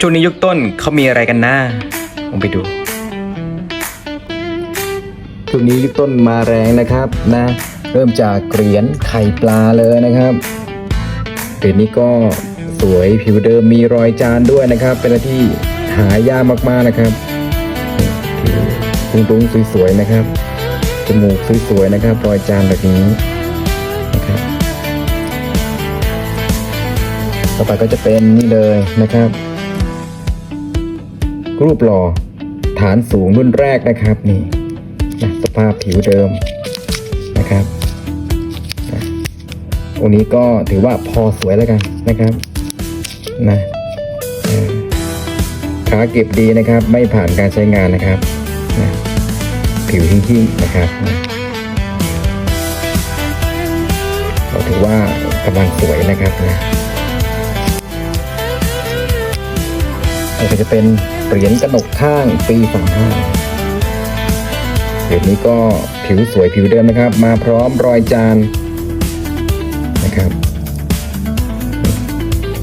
ช่วงนี้ยุคต้นเขามีอะไรกันนะผมไปดู ช่วงนี้ยุคต้นมาแรงนะครับนะ เริ่มจากเหรียญไข่ปลาเลยนะครับเหรียญนี้ก็สวยผิวเดิมมีรอยจานด้วยนะครับ เป็นอะไรที่หายากมากๆนะครับผิวตุ้งๆสวยๆนะครับจมูกสวยๆนะครับ รอยจานแบบนี้นะครับต่อไปก็จะเป็นนี่เลยนะครับ รูปหล่อฐานสูงรุ่นแรกนะครับนี่นะสภาพผิวเดิมนะครับองค์นี้ก็ถือว่าพอสวยแล้วกันนะครับนะขาเก็บดีนะครับ ไม่ผ่านการใช้งานนะครับนะผิวหิ้งๆนะครับนะก็ถือว่ากำลังสวยนะครับนะ แล้วก็จะเป็นเหรียญกระหนกข้างปีสามห้าเหรียญนี้ก็ผิวสวยผิวเดิมนะครับ มาพร้อมรอยจานนะครับ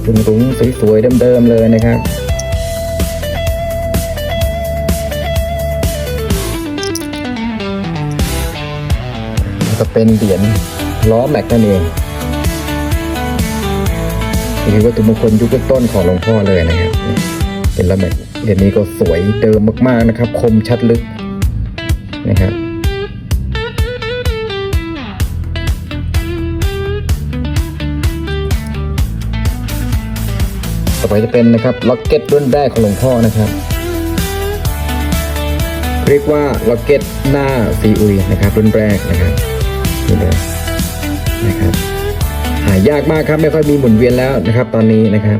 รุงรุงๆสวยๆเดิมๆเลยนะครับแล้วก็เป็นเหรียญล้อแม็กนั่นเองนี่คือวัตถุมงคลยุคต้นของหลวงพ่อเลยนะครับ เป็นล้อแม็กเหรียญนี้ก็สวยเดิมมากๆนะครับ คมชัดลึกนะครับต่อไปจะเป็นนะครับล็อกเก็ตรุ่นแรกของหลวงพ่อนะครับ เรียกว่าล็อกเก็ตหน้าซีอุยนะครับ รุ่นแรกนะครับนี่เลยนะครับหายากมากครับไม่ค่อยมีหมุนเวียนแล้วนะครับ ตอนนี้นะครับ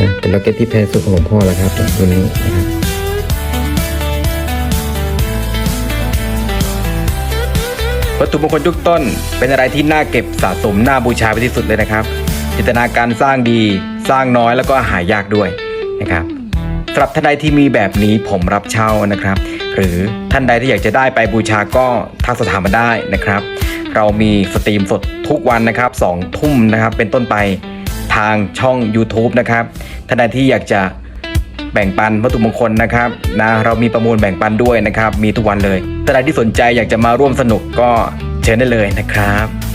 นะเป็นล็อกเก็ตที่แพงสุดของหลวงพ่อแล้วครับรุ่นนี้นะครับวัตถุมงคลยุคต้นเป็นอะไรที่น่าเก็บสะสมน่าบูชาไปที่สุดเลยนะครับ จินตนาการสร้างดีสร้างน้อยแล้วก็หายากด้วยนะครับสำหรับท่านใดที่มีแบบนี้ผมรับเช่านะครับ หรือท่านใดที่อยากจะได้ไปบูชาก็ทักสถานมาได้นะครับ เรามีสตรีมสดทุกวันนะครับ2ทุ่มนะครับเป็นต้นไป ทางช่อง YouTube นะครับท่านใดที่อยากจะแบ่งปันวัตถุมงคลนะครับนะเรามีประมูลแบ่งปันด้วยนะครับ มีทุกวันเลยท่านใดที่สนใจอยากจะมาร่วมสนุกก็เชิญได้เลยนะครับ